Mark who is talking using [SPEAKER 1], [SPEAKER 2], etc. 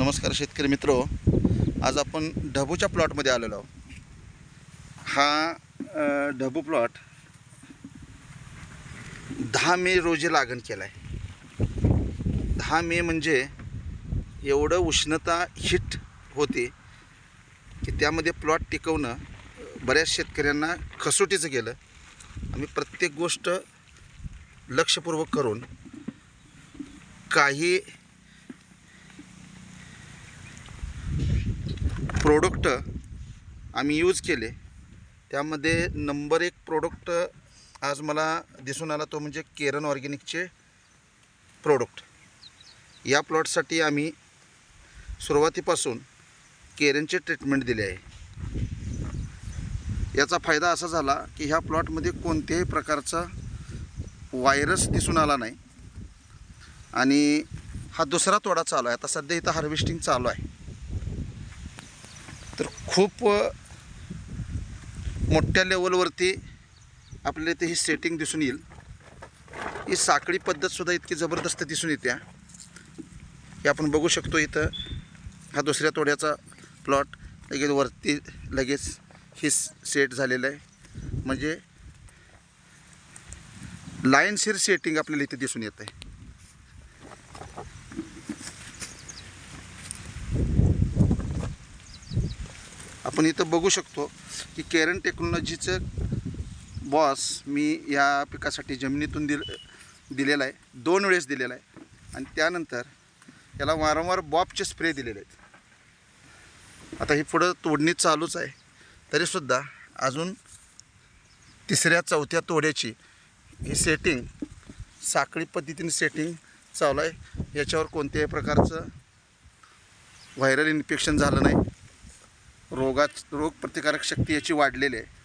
[SPEAKER 1] नमस्कार शेतकरी मित्र. आज आपण ढबूच्या प्लॉटमध्ये आलेलो आहोत. हा ढबू प्लॉट दहा मे रोजी लागण केला आहे दहा मे म्हणजे एवढं उष्णता हिट होते की त्यामध्ये प्लॉट टिकवणं बऱ्याच शेतकऱ्यांना कसोटीचं गेलं. आम्ही प्रत्येक गोष्ट लक्षपूर्वक करून काही प्रोडक्ट आम्ही यूज केले. त्यामध्ये नंबर एक प्रोडक्ट आज मला दिसून आला तो म्हणजे केरन ऑर्गॅनिकचे प्रोडक्ट या प्लॉटसाठी आम्ही सुरुवातीपासून केरनचे ट्रीटमेंट दिले आहे. याचा फायदा असा झाला की ह्या प्लॉटमध्ये कोणत्याही प्रकारचा व्हायरस दिसून आला नाही. आणि हा दुसरा तोडा चालू आहे. आता सध्या इथं हार्वेस्टिंग चालू आहे. तर खूप मोठ्या लेवलवरती आपल्याला इथे ही सेटिंग दिसून येईल. ही साखळी पद्धतसुद्धा इतकी जबरदस्त दिसून येते हे. आपण बघू शकतो इथं हा दुसऱ्या तोड्याचा प्लॉट लगेच वरती लगेच ही सेट झालेलं आहे. म्हणजे लाईनशीर सेटिंग आपल्याला इथे दिसून येत आहे. आपण इथं बघू शकतो की केरन टेक्नॉलॉजीचं बॉस मी या पिकासाठी जमिनीतून दिल दिलेला आहे. दोन वेळेस दिलेला आहे. आणि त्यानंतर याला वारंवार बॉबचे स्प्रे दिलेले आहेत. आता ही पुढं तोडणी चालूच आहे. तरीसुद्धा अजून तिसऱ्या चौथ्या तोड्याची ही सेटिंग साखळी पद्धतीने सेटिंग चालू आहे. याच्यावर कोणत्याही प्रकारचं व्हायरल इन्फेक्शन झालं नाही. रोगाच रोगप्रतिकारक शक्ती याची वाढलेली आहे.